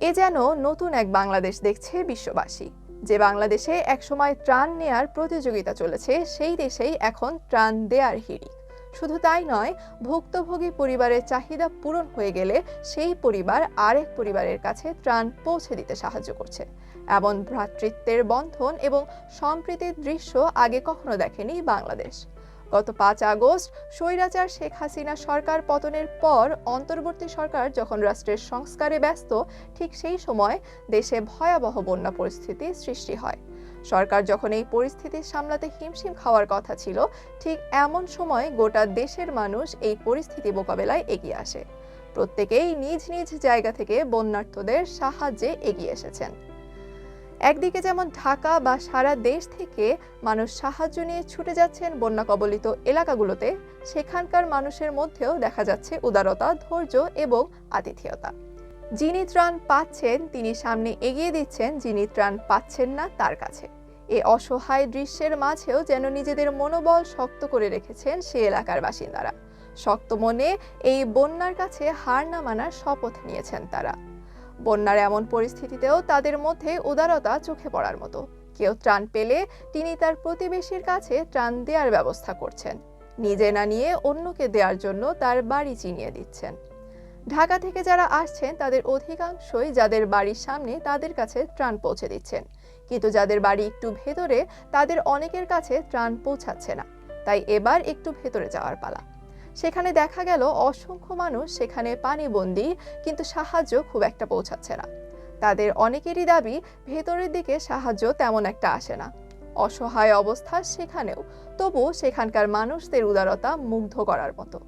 এ যেন নতুন এক বাংলাদেশ দেখছে বিশ্ববাসী। যে বাংলাদেশে একসময় ত্রাণ নেয়ার প্রতিযোগিতা চলেছে, সেই দেশেই এখন ত্রাণ দেয়ার হিড়িক। শুধু তাই নয়, ভুক্তভোগী পরিবারের চাহিদা পূরণ হয়ে গেলে সেই পরিবার আরেক পরিবারের কাছে ত্রাণ পৌঁছে দিতে সাহায্য করছে। এমন ভ্রাতৃত্বের বন্ধন এবং সম্প্রীতির দৃশ্য আগে কখনো দেখেনি বাংলাদেশ। গত পাঁচ আগস্ট, স্বৈরাচার শেখ হাসিনা সরকার পতনের পর অন্তর্বর্তী সরকার যখন রাষ্ট্রের সংস্কারে ব্যস্ত, ঠিক সেই সময় দেশে ভয়াবহ বন্যা পরিস্থিতি সৃষ্টি হয়। সরকার যখন এই পরিস্থিতি সামলাতে হিমশিম খাওয়ার কথা ছিল, ঠিক এমন সময় গোটা দেশের মানুষ এই পরিস্থিতি মোকাবেলায় এগিয়ে আসে। প্রত্যেকেই নিজ নিজ জায়গা থেকে বন্যার্থদের সাহায্যে এগিয়ে এসেছেন। একদিকে যেমন ঢাকা বা সারা দেশ থেকে মানুষ সাহায্য নিয়ে ছুটে যাচ্ছেন বন্যা কবলিত এলাকাগুলোতে, সেখানকার মানুষের মধ্যেও দেখা যাচ্ছে উদারতা, ধৈর্য এবং আতিথেয়তা। যিনি ত্রাণ পাচ্ছেন, তিনি সামনে এগিয়ে দিচ্ছেন, যিনি ত্রাণ পাচ্ছেন না, তার কাছে। এ অসহায় দৃশ্যের মাঝেও যেন নিজেদের মনোবল শক্ত করে রেখেছেন সে এলাকার বাসিন্দারা। শক্ত মনে এই বন্যার কাছে হার না মানার শপথ নিয়েছেন তারা। বন্যার এমন পরিস্থিতিতেও তাদের মধ্যে উদারতা চোখে পড়ার মতো। কেউ ত্রাণ পেলে তিনি তার প্রতিবেশীর কাছে ত্রাণ দেওয়ার ব্যবস্থা করছেন। নিজে না নিয়ে অন্যকে দেওয়ার জন্য তার বাড়ি চিনিয়ে দিচ্ছেন। ঢাকা থেকে যারা আসছেন তাদের অধিকাংশই যাদের বাড়ির সামনে তাদের কাছে ত্রাণ পৌঁছে দিচ্ছেন। কিন্তু যাদের বাড়ি একটু ভেতরে, তাদের অনেকের কাছে ত্রাণ পৌঁছাচ্ছে না। তাই এবার একটু ভেতরে যাওয়ার পালা। সেখানে দেখা গেল অসংখ্য মানুষ সেখানে পানিবন্দী, কিন্তু সাহায্য খুব একটা পৌঁছাচ্ছে না। তাদের অনেকেরই দাবি, ভেতরের দিকে সাহায্য তেমন একটা আসে না। অসহায় অবস্থা সেখানেও, তবু সেখানকার মানুষদের উদারতা মুগ্ধ করার মতো।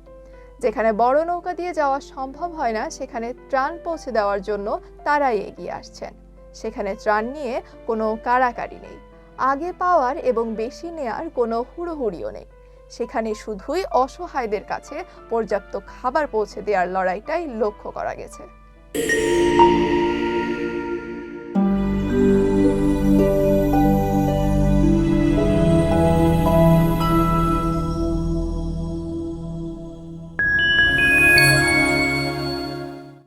যেখানে বড় নৌকা দিয়ে যাওয়া সম্ভব হয় না, সেখানে ত্রাণ পৌঁছে দেওয়ার জন্য তারাই এগিয়ে আসছেন। সেখানে ত্রাণ নিয়ে কোনো কারাকারি নেই। আগে পাওয়ার এবং বেশি নেয়ার কোনো হুড়োহুড়িও নেই। সেখানে শুধুই অসহায়দের কাছে পর্যাপ্ত খাবার পৌঁছে দেওয়ার লড়াইটাই লক্ষ্য করা গেছে।